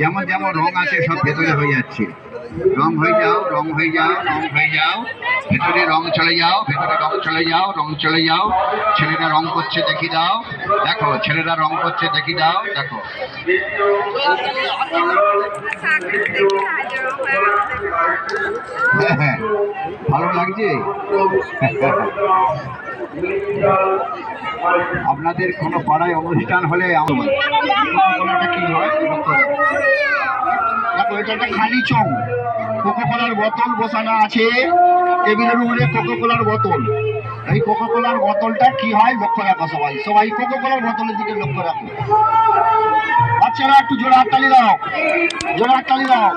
যেমন যেমন রং আছে সব ভেতরে হয়ে যাচ্ছে রং হয়ে যাও রং হয়ে যাও রং হয়ে যাও ভেতরে রং চলে যাও ভেতরে রং চলে যাও রং চলে যাও ছেলেরা রং করছে দেখি দাও দেখো ছেলেরা রং করছে দেখি দাও দেখো হ্যাঁ হ্যাঁ ভালো লাগছে? আপনাদের কোনো পাড়ায় অনুষ্ঠান হলে আমার কি হয়? দেখো এটা একটা খালি চং। কোকো কোলার বোতল বসানো আছে। টেবিলের উপরে কোকো কোলার বোতল। এই কোকো কোলার বোতলটা কি হয়? লক্ষ্য রাখো সবাই। সবাই কোকো কোলার বোতলের দিকে লক্ষ্য রাখো। বাচ্চারা একটু জোরে হাততালি দাও। জোরে হাততালি দাও।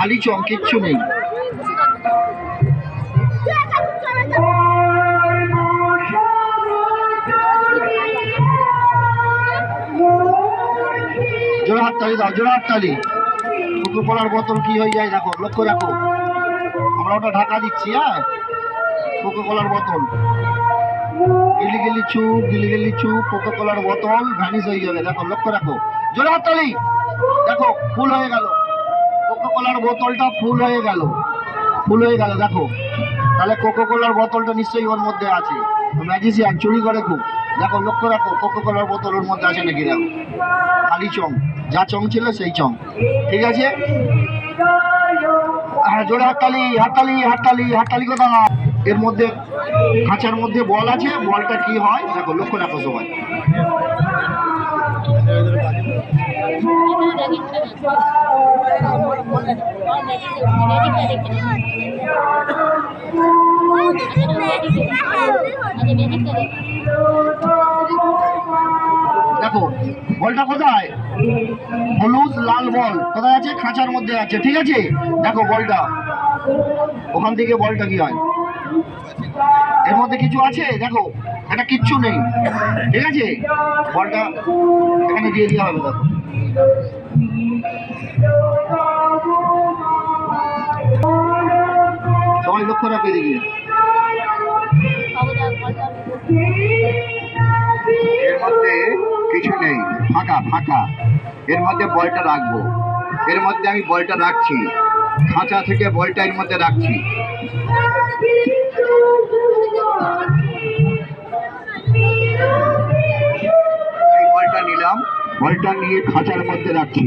খালি চং কিচ্ছু নেই। জোরে হাততালি দাও জোরে হাততালি। কোকো কোলার বোতল কি হয়ে যায় দেখো, লক্ষ্য রাখো। আমরা ওটা ঢাকা দিচ্ছি হ্যাঁ? কোকো কোলার বোতল। গিলি গিলি চুপ, গিলি গিলি চুপ, কোকো কোলার বোতল ভ্যানিশ হয়ে যাবে। দেখো, লক্ষ্য রাখো। জোরে হাততালি! দেখো, ফুল হয়ে গেল। কোলার বোতলটা ফুল হয়ে গেল। ফুল হয়ে গেল, দেখো। তাহলে কোকো কোলার বোতলটা নিশ্চয়ই ওর মধ্যে আছে। ম্যাজিসিয়ান চুরি করে খুব। দেখো, লক্ষ্য রাখো কোকো কোলার বোতল ওর মধ্যে আছে নাকি দেখো। খালি চং। যা চং ছিল সেই চং। ঠিক আছে? হ্যাঁ জোরে হাততালি হাততালি হাততালি হাততালি কথা এর মধ্যে, খাঁচার মধ্যে বল আছে। বলটা কি হয়? দেখো, লক্ষ্য রাখো সবাই। দেখো, বলটা কোথায়? হলুদ, লাল বল। কোথায় আছে? খাঁচার মধ্যে আছে, ঠিক আছে? দেখো বলটা। ওখান থেকে বলটা কি হয়? এর মধ্যে কিছু আছে? দেখো, এটা কিচ্ছু নেই। ঠিক আছে? বলটা এখানে দিয়ে দেওয়া হবে, দেখো। লক্ষ্য রাখো এদিকে এর মধ্যে কিছু নেই। ফাঁকা ফাঁকা। এর মধ্যে বলটা রাখব। এর মধ্যে আমি বলটা রাখছি। খাঁচা থেকে বলটা এর মধ্যে রাখছি। বলটা নিলাম। বলটা নিয়ে খাঁচার মধ্যে রাখছি।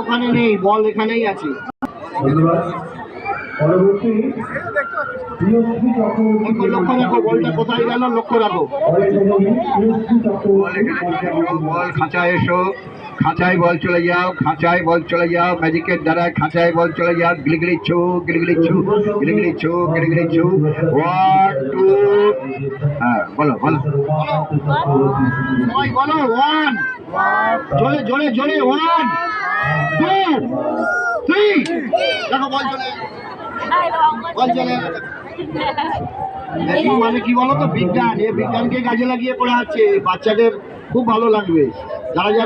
ওখানে নেই বল এখানেই আছে। ধন্যবাদ। পরবর্তী পিএসপি চক্রবর্তী লক্ষ্য রাখো বলটা কোথায় গেল লক্ষ্য রাখো। বল এসো, খাঁচায় এসো। খাঁচায় বল চলে যাও খাঁচায় বল চলে যাও ম্যাজিকের দ্বারা খাঁচায় বল চলে যাও গিলিগিলি ছু গিলিগিলি ছু গিলিগিলি ছু গিলিগিলি ছু ওয়ান টু হ্যাঁ বলো বলো। বলো ওয়ান জোরে জলে জলে ওয়ান টু থ্রি দেখো বল চলে বল চলে মানে কি বলো তো বিজ্ঞান এ বিজ্ঞানকে কাজে লাগিয়ে পড়ে আছে। বাচ্চাদের খুব ভালো লাগবে। যারা যারা